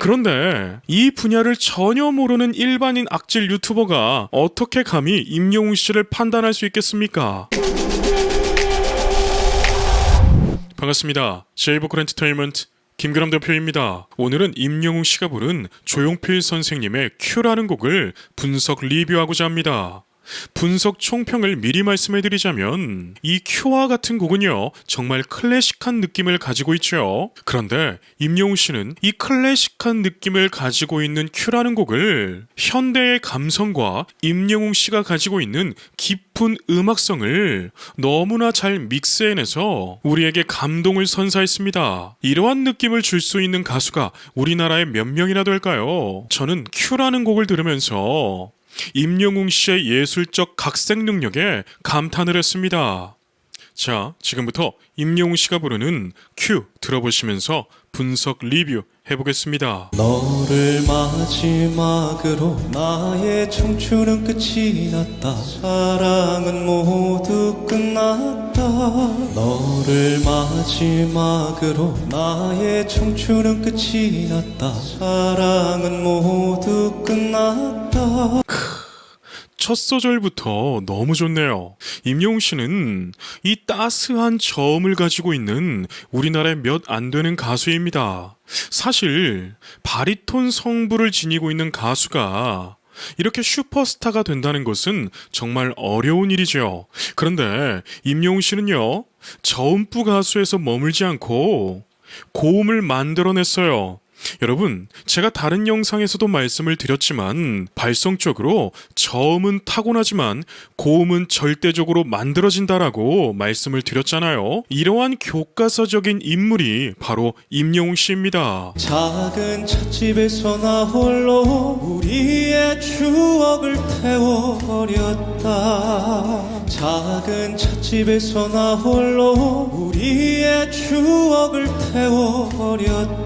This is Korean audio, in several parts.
그런데 이 분야를 전혀 모르는 일반인 악질 유튜버가 어떻게 감히 임영웅 씨를 판단할 수 있겠습니까? 반갑습니다. 제이버크 엔터테인먼트 김그람 대표입니다. 오늘은 임영웅 씨가 부른 조용필 선생님의 큐라는 곡을 분석 리뷰하고자 합니다. 분석 총평을 미리 말씀해 드리자면 이 큐와 같은 곡은요 정말 클래식한 느낌을 가지고 있죠. 그런데 임영웅 씨는 이 클래식한 느낌을 가지고 있는 큐라는 곡을 현대의 감성과 임영웅 씨가 가지고 있는 깊은 음악성을 너무나 잘 믹스해내서 우리에게 감동을 선사했습니다. 이러한 느낌을 줄 수 있는 가수가 우리나라에 몇 명이나 될까요? 저는 큐라는 곡을 들으면서 임영웅 씨의 예술적 각색 능력에 감탄을 했습니다. 자, 지금부터 임영웅 씨가 부르는 큐 들어보시면서 분석 리뷰 해보겠습니다. 너를 마지막으로 나의 청춘은 끝이 났다. 사랑은 모두 끝났다. 너를 마지막으로 나의 청춘은 끝이 났다. 사랑은 모두 끝났다 첫 소절부터 너무 좋네요. 임영웅 씨는 이 따스한 저음을 가지고 있는 우리나라의 몇 안 되는 가수입니다. 사실 바리톤 성부를 지니고 있는 가수가 이렇게 슈퍼스타가 된다는 것은 정말 어려운 일이죠. 그런데 임영웅 씨는요, 저음부 가수에서 머물지 않고 고음을 만들어냈어요. 여러분, 제가 다른 영상에서도 말씀을 드렸지만 발성적으로 저음은 타고나지만 고음은 절대적으로 만들어진다라고 말씀을 드렸잖아요. 이러한 교과서적인 인물이 바로 임영웅 씨입니다. 작은 찻집에서 나 홀로 우리의 추억을 태워버렸다 작은 찻집에서 나 홀로 추억을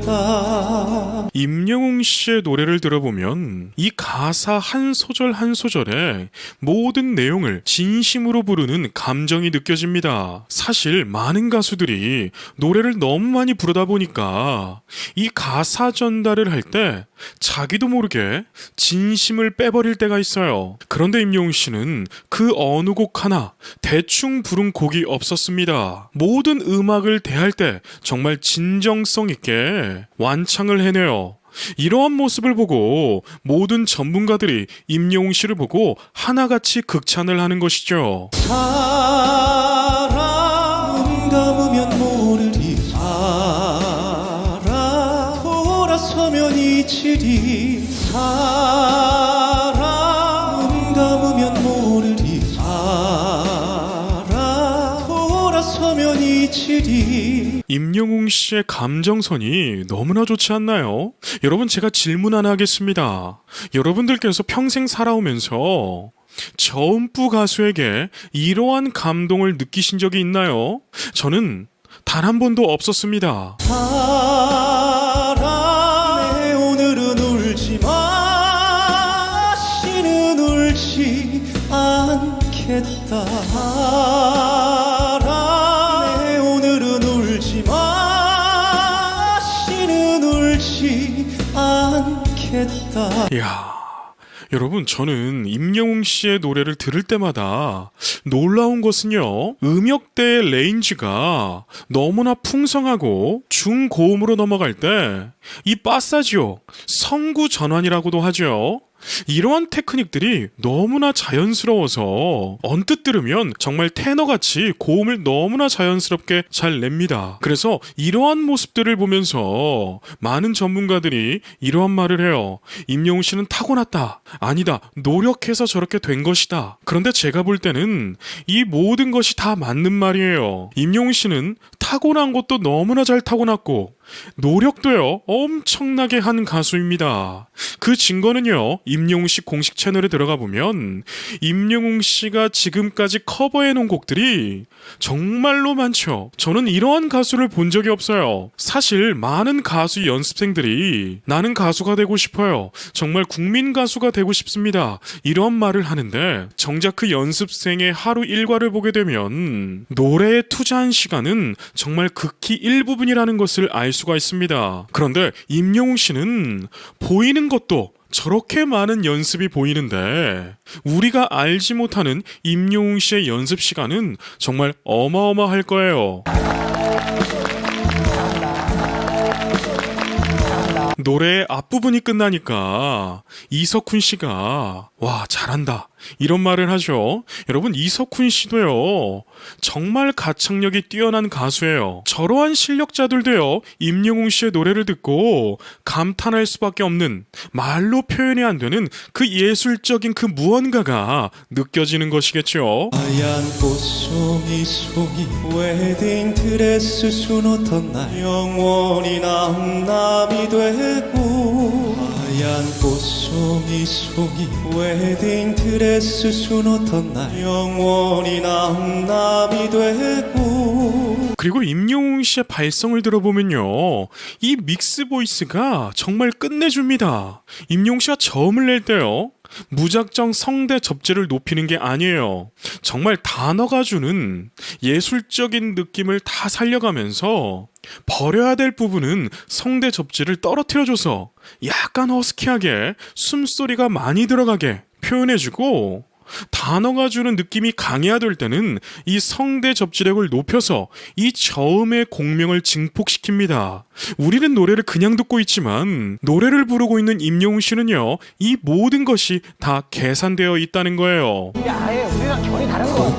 태워버렸다 임영웅 씨의 노래를 들어보면 이 가사 한 소절 한 소절에 모든 내용을 진심으로 부르는 감정이 느껴집니다. 사실 많은 가수들이 노래를 너무 많이 부르다 보니까 이 가사 전달을 할 때 자기도 모르게 진심을 빼버릴 때가 있어요. 그런데 임영웅 씨는 그 어느 곡 하나 대충 부른 곡이 없었습니다. 모든 음악을 대할 때 정말 진정성 있게 완창을 해내요. 이러한 모습을 보고 모든 전문가들이 임영웅 씨를 보고 하나같이 극찬을 하는 것이죠. 사랑 눈 임영웅 씨의 감정선이 너무나 좋지 않나요? 여러분 제가 질문 하나 하겠습니다. 여러분들께서 평생 살아오면서 저음부 가수에게 이러한 감동을 느끼신 적이 있나요? 저는 단 한 번도 없었습니다. 이야, 여러분, 저는 임영웅 씨의 노래를 들을 때마다 놀라운 것은요, 음역대의 레인지가 너무나 풍성하고 중고음으로 넘어갈 때, 이 빠사지오, 성구 전환이라고도 하죠. 이러한 테크닉들이 너무나 자연스러워서 언뜻 들으면 정말 테너같이 고음을 너무나 자연스럽게 잘 냅니다. 그래서 이러한 모습들을 보면서 많은 전문가들이 이러한 말을 해요. 임영웅 씨는 타고났다. 아니다. 노력해서 저렇게 된 것이다. 그런데 제가 볼 때는 이 모든 것이 다 맞는 말이에요. 임영웅 씨는 타고난 것도 너무나 잘 타고났고 노력도요 엄청나게 한 가수입니다. 그 증거는요 임영웅 씨 공식 채널에 들어가 보면 임영웅 씨가 지금까지 커버해 놓은 곡들이 정말로 많죠. 저는 이러한 가수를 본 적이 없어요. 사실 많은 가수 연습생들이 나는 가수가 되고 싶어요. 정말 국민 가수가 되고 싶습니다. 이런 말을 하는데 정작 그 연습생의 하루 일과를 보게 되면 노래에 투자한 시간은 정말 극히 일부분이라는 것을 알 수가 있습니다. 그런데 임영웅 씨는 보이는 것도 저렇게 많은 연습이 보이는데 우리가 알지 못하는 임영웅 씨의 연습 시간은 정말 어마어마할 거예요. 노래의 앞부분이 끝나니까 이석훈 씨가 와 잘한다 이런 말을 하죠. 여러분 이석훈 씨도요 정말 가창력이 뛰어난 가수예요. 저러한 실력자들도요 임영웅 씨의 노래를 듣고 감탄할 수밖에 없는 말로 표현이 안 되는 그 예술적인 그 무언가가 느껴지는 것이겠죠. 하얀 꽃송이 송이 웨딩 드레스 수놓던 날 영원히 남남이 되고 하얀 꽃송이 송이 웨딩 드레스 수놓던 날 영원히 남남이 되고 그리고 임영웅 씨의 발성을 들어보면요. 이 믹스 보이스가 정말 끝내줍니다. 임영웅 씨가 저음을 낼 때요. 무작정 성대 접지를 높이는 게 아니에요. 정말 단어가 주는 예술적인 느낌을 다 살려가면서 버려야 될 부분은 성대 접지를 떨어뜨려줘서 약간 허스키하게 숨소리가 많이 들어가게 표현해주고 단어가 주는 느낌이 강해야 될 때는 이 성대 접지력을 높여서 이 저음의 공명을 증폭시킵니다. 우리는 노래를 그냥 듣고 있지만 노래를 부르고 있는 임영웅 씨는요, 이 모든 것이 다 계산되어 있다는 거예요. 이게 아예 우리랑 결이 다른 거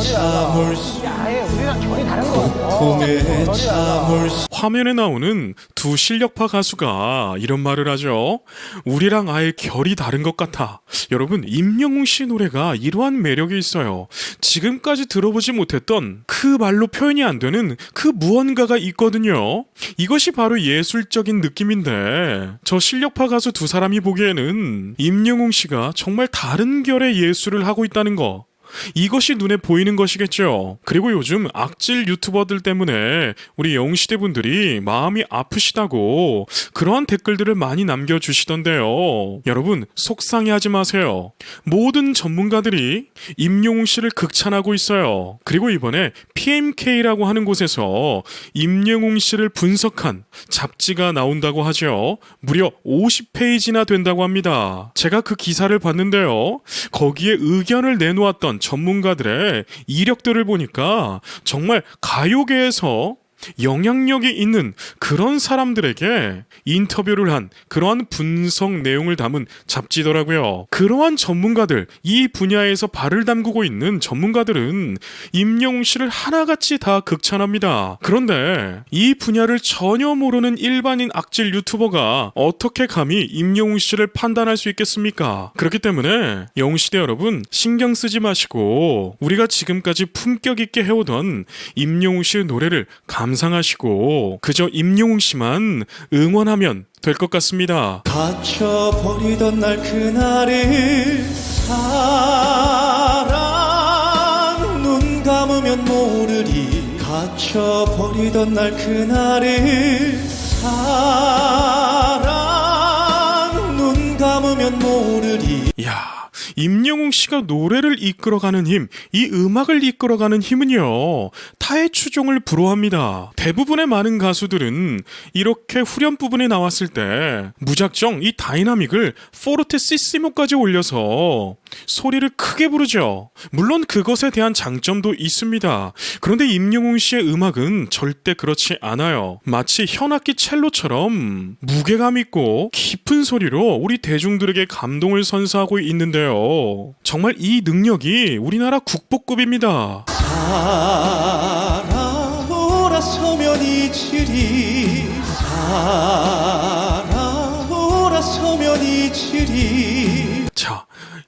참을 수 아예 우리랑 결이 다른 거 같아. 꿈에 참을 수 화면에 나오는 두 실력파 가수가 이런 말을 하죠. 우리랑 아예 결이 다른 것 같아. 여러분, 임영웅 씨 노래가 이러한 매력이 있어요. 지금까지 들어보지 못했던 그 말로 표현이 안 되는 그 무언가가 있거든요. 이것이 바로 예술적인 느낌인데, 저 실력파 가수 두 사람이 보기에는 임영웅 씨가 정말 다른 결의 예술을 하고 있다는 거. 이것이 눈에 보이는 것이겠죠. 그리고 요즘 악질 유튜버들 때문에 우리 영시대 분들이 마음이 아프시다고 그러한 댓글들을 많이 남겨주시던데요. 여러분, 속상해하지 마세요. 모든 전문가들이 임영웅 씨를 극찬하고 있어요. 그리고 이번에 PMK라고 하는 곳에서 임영웅 씨를 분석한 잡지가 나온다고 하죠. 무려 50페이지나 된다고 합니다. 제가 그 기사를 봤는데요. 거기에 의견을 내놓았던 전문가들의 이력들을 보니까 정말 가요계에서 영향력이 있는 그런 사람들에게 인터뷰를 한 그러한 분석 내용을 담은 잡지더라고요. 그러한 전문가들, 이 분야에서 발을 담그고 있는 전문가들은 임영웅 씨를 하나같이 다 극찬합니다. 그런데 이 분야를 전혀 모르는 일반인 악질 유튜버가 어떻게 감히 임영웅 씨를 판단할 수 있겠습니까? 그렇기 때문에 영웅시대 여러분 신경 쓰지 마시고 우리가 지금까지 품격 있게 해오던 임영웅 씨의 노래를 감 상하시고 그저 임영웅 씨만 응원하면 될 것 같습니다. 갇혀버리던 날 그날을 사랑 눈 감으면 모르리 갇혀버리던 날 그날을 사랑 눈 감으면 모르리 야, 임영웅 씨가 노래를 이끌어가는 힘, 이 음악을 이끌어가는 힘은요, 타의 추종을 불허합니다. 대부분의 많은 가수들은 이렇게 후렴 부분에 나왔을 때 무작정 이 다이나믹을 포르테 시시모까지 올려서 소리를 크게 부르죠. 물론 그것에 대한 장점도 있습니다. 그런데 임영웅 씨의 음악은 절대 그렇지 않아요. 마치 현악기 첼로처럼 무게감 있고 깊은 소리로 우리 대중들에게 감동을 선사하고 있는데요. 정말 이 능력이 우리나라 국보급입니다. 살아오라 서면 잊으리 살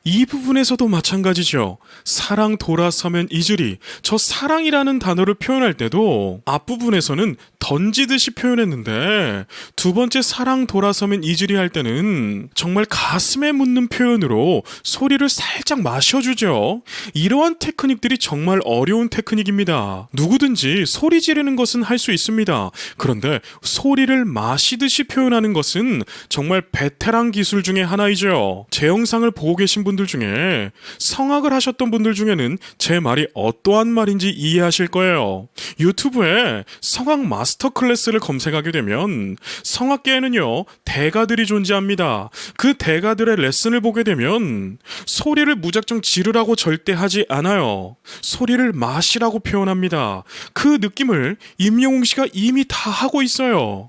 이 부분에서도 마찬가지죠. 사랑 돌아서면 잊으리. 저 사랑이라는 단어를 표현할 때도 앞부분에서는 던지듯이 표현했는데 두 번째 사랑 돌아서면 잊으리 할 때는 정말 가슴에 묻는 표현으로 소리를 살짝 마셔주죠. 이러한 테크닉들이 정말 어려운 테크닉입니다. 누구든지 소리 지르는 것은 할 수 있습니다. 그런데 소리를 마시듯이 표현하는 것은 정말 베테랑 기술 중에 하나이죠. 제 영상을 보고 계신 분들 중에 성악을 하셨던 분들 중에는 제 말이 어떠한 말인지 이해하실 거예요. 유튜브에 성악 마스터 클래스를 검색하게 되면 성악계에는요, 대가들이 존재합니다. 그 대가들의 레슨을 보게 되면 소리를 무작정 지르라고 절대 하지 않아요. 소리를 마시라고 표현합니다. 그 느낌을 임영웅 씨가 이미 다 하고 있어요.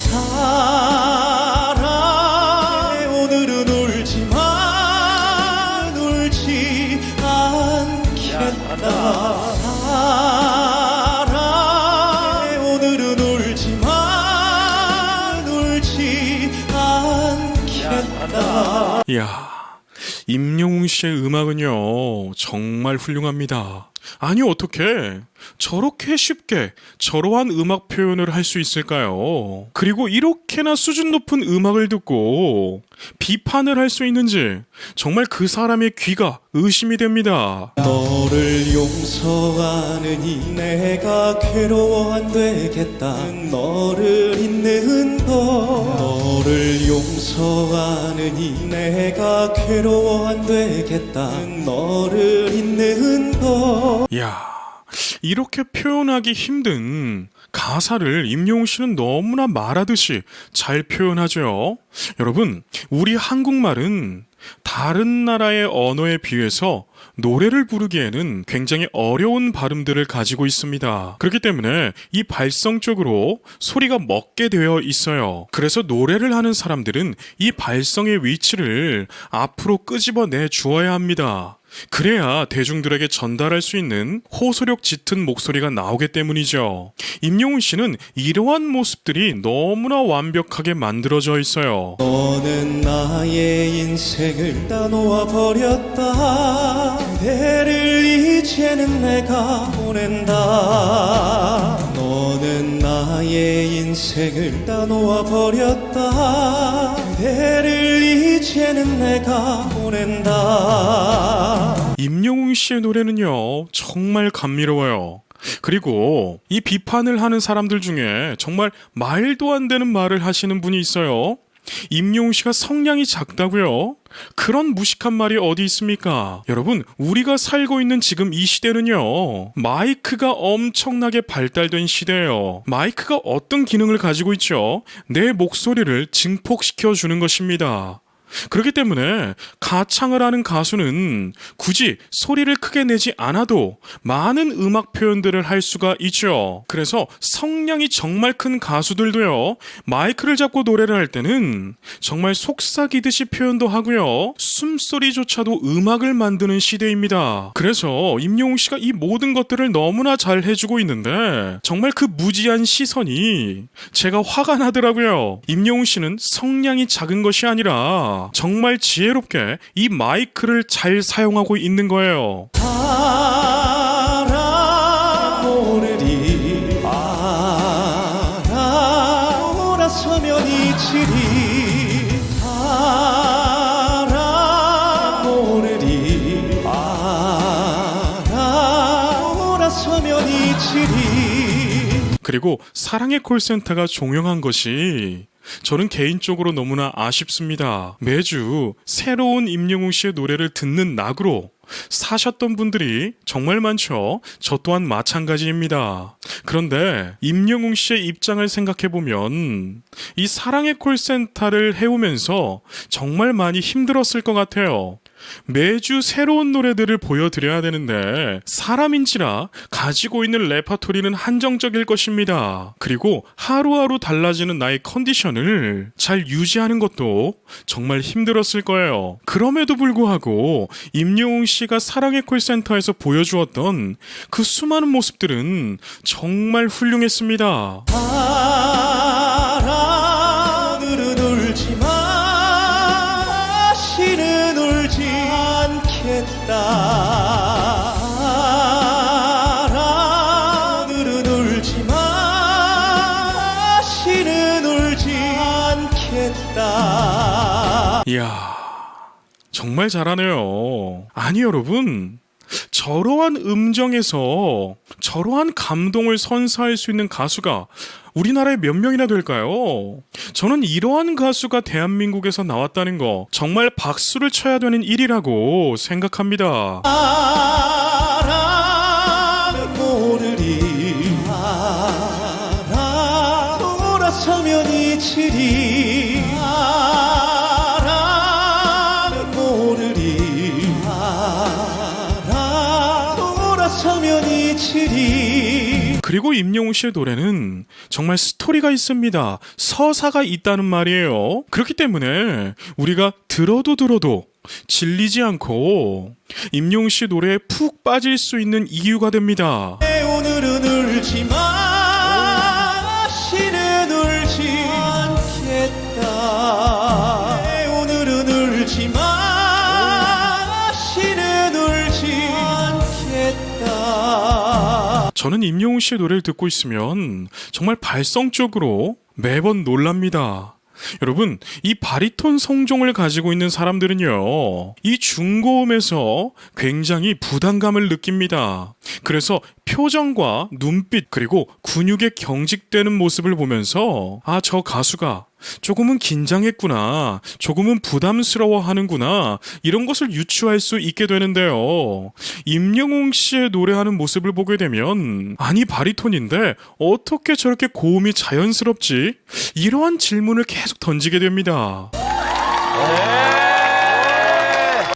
이야, 임영웅 씨의 음악은요, 정말 훌륭합니다. 아니, 어떻게 저렇게 쉽게 저러한 음악 표현을 할 수 있을까요? 그리고 이렇게나 수준 높은 음악을 듣고 비판을 할 수 있는지 정말 그 사람의 귀가 의심이 됩니다. 너를 용서하느니 내가 괴로워 안 되겠다. 너를 잊는 것 너를 용서하느니 내가 괴로워 안 되겠다. 너를 잊는 것 이야, 이렇게 표현하기 힘든 가사를 임영웅 씨는 너무나 말하듯이 잘 표현하죠. 여러분, 우리 한국말은 다른 나라의 언어에 비해서 노래를 부르기에는 굉장히 어려운 발음들을 가지고 있습니다. 그렇기 때문에 이 발성적으로 소리가 먹게 되어 있어요. 그래서 노래를 하는 사람들은 이 발성의 위치를 앞으로 끄집어내 주어야 합니다. 그래야 대중들에게 전달할 수 있는 호소력 짙은 목소리가 나오기 때문이죠. 임영웅 씨는 이러한 모습들이 너무나 완벽하게 만들어져 있어요. 너는 나의 인생을 다 놓아 버렸다 그대를 이제는 내가 보낸다 인생을 다 놓아버렸다 그대를 이제는 내가 보낸다 임영웅 씨의 노래는요, 정말 감미로워요. 그리고 이 비판을 하는 사람들 중에 정말 말도 안 되는 말을 하시는 분이 있어요. 임영웅 씨가 성량이 작다고요? 그런 무식한 말이 어디 있습니까? 여러분, 우리가 살고 있는 지금 이 시대는요, 마이크가 엄청나게 발달된 시대예요. 마이크가 어떤 기능을 가지고 있죠? 내 목소리를 증폭시켜 주는 것입니다. 그렇기 때문에 가창을 하는 가수는 굳이 소리를 크게 내지 않아도 많은 음악 표현들을 할 수가 있죠. 그래서 성량이 정말 큰 가수들도요, 마이크를 잡고 노래를 할 때는 정말 속삭이듯이 표현도 하고요, 숨소리조차도 음악을 만드는 시대입니다. 그래서 임영웅 씨가 이 모든 것들을 너무나 잘 해주고 있는데, 정말 그 무지한 시선이 제가 화가 나더라고요. 임영웅 씨는 성량이 작은 것이 아니라 정말 지혜롭게 이 마이크를 잘 사용하고 있는 거예요. 알아 돌아서면 잊으리 그리고 사랑의 콜센터가 종영한 것이 저는 개인적으로 너무나 아쉽습니다. 매주 새로운 임영웅 씨의 노래를 듣는 낙으로 사셨던 분들이 정말 많죠. 저 또한 마찬가지입니다. 그런데 임영웅 씨의 입장을 생각해 보면 이 사랑의 콜센터를 해오면서 정말 많이 힘들었을 것 같아요. 매주 새로운 노래들을 보여드려야 되는데 사람인지라 가지고 있는 레파토리는 한정적일 것입니다. 그리고 하루하루 달라지는 나의 컨디션을 잘 유지하는 것도 정말 힘들었을 거예요. 그럼에도 불구하고 임영웅 씨가 사랑의 콜센터에서 보여주었던 그 수많은 모습들은 정말 훌륭했습니다. 알아 정말 잘하네요. 아니, 여러분. 저러한 음정에서 저러한 감동을 선사할 수 있는 가수가 우리나라에 몇 명이나 될까요? 저는 이러한 가수가 대한민국에서 나왔다는 거 정말 박수를 쳐야 되는 일이라고 생각합니다. 잊히리 그리고 임영웅 씨의 노래는 정말 스토리가 있습니다. 서사가 있다는 말이에요. 그렇기 때문에 우리가 들어도 들어도 질리지 않고 임영웅 씨 노래에 푹 빠질 수 있는 이유가 됩니다. 내 오늘은 울지 마 저는 임영웅 씨의 노래를 듣고 있으면 정말 발성적으로 매번 놀랍니다. 여러분, 이 바리톤 성종을 가지고 있는 사람들은요, 이 중고음에서 굉장히 부담감을 느낍니다. 그래서 표정과 눈빛, 그리고 근육의 경직되는 모습을 보면서, 아, 저 가수가 조금은 긴장했구나, 조금은 부담스러워 하는구나, 이런 것을 유추할 수 있게 되는데요. 임영웅 씨의 노래하는 모습을 보게 되면, 아니, 바리톤인데, 어떻게 저렇게 고음이 자연스럽지? 이러한 질문을 계속 던지게 됩니다.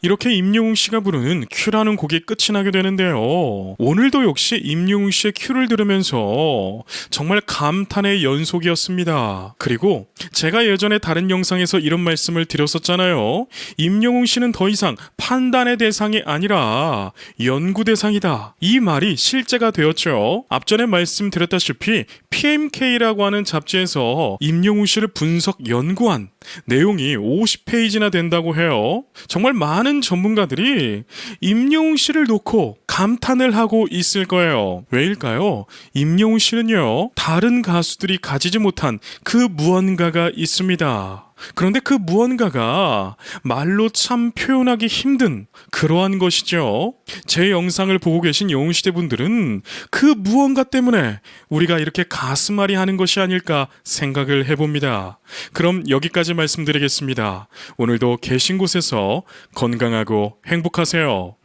이렇게 임영웅 씨가 부르는 큐라는 곡이 끝이 나게 되는데요. 오늘도 역시 임영웅 씨의 큐를 들으면서 정말 감탄의 연속이었습니다. 그리고 제가 예전에 다른 영상에서 이런 말씀을 드렸었잖아요. 임영웅 씨는 더 이상 판단의 대상이 아니라 연구 대상이다. 이 말이 실제가 되었죠. 앞전에 말씀드렸다시피 PMK라고 하는 잡지에서 임영웅 씨를 분석 연구한 내용이 50페이지나 된다고 해요. 정말 많은 전문가들이 임영웅 씨를 놓고 감탄을 하고 있을 거예요. 왜일까요? 임영웅 씨는요, 다른 가수들이 가지지 못한 그 무언가가 있습니다. 그런데 그 무언가가 말로 참 표현하기 힘든 그러한 것이죠. 제 영상을 보고 계신 영웅시대 분들은 그 무언가 때문에 우리가 이렇게 가슴앓이 하는 것이 아닐까 생각을 해봅니다. 그럼 여기까지 말씀드리겠습니다. 오늘도 계신 곳에서 건강하고 행복하세요.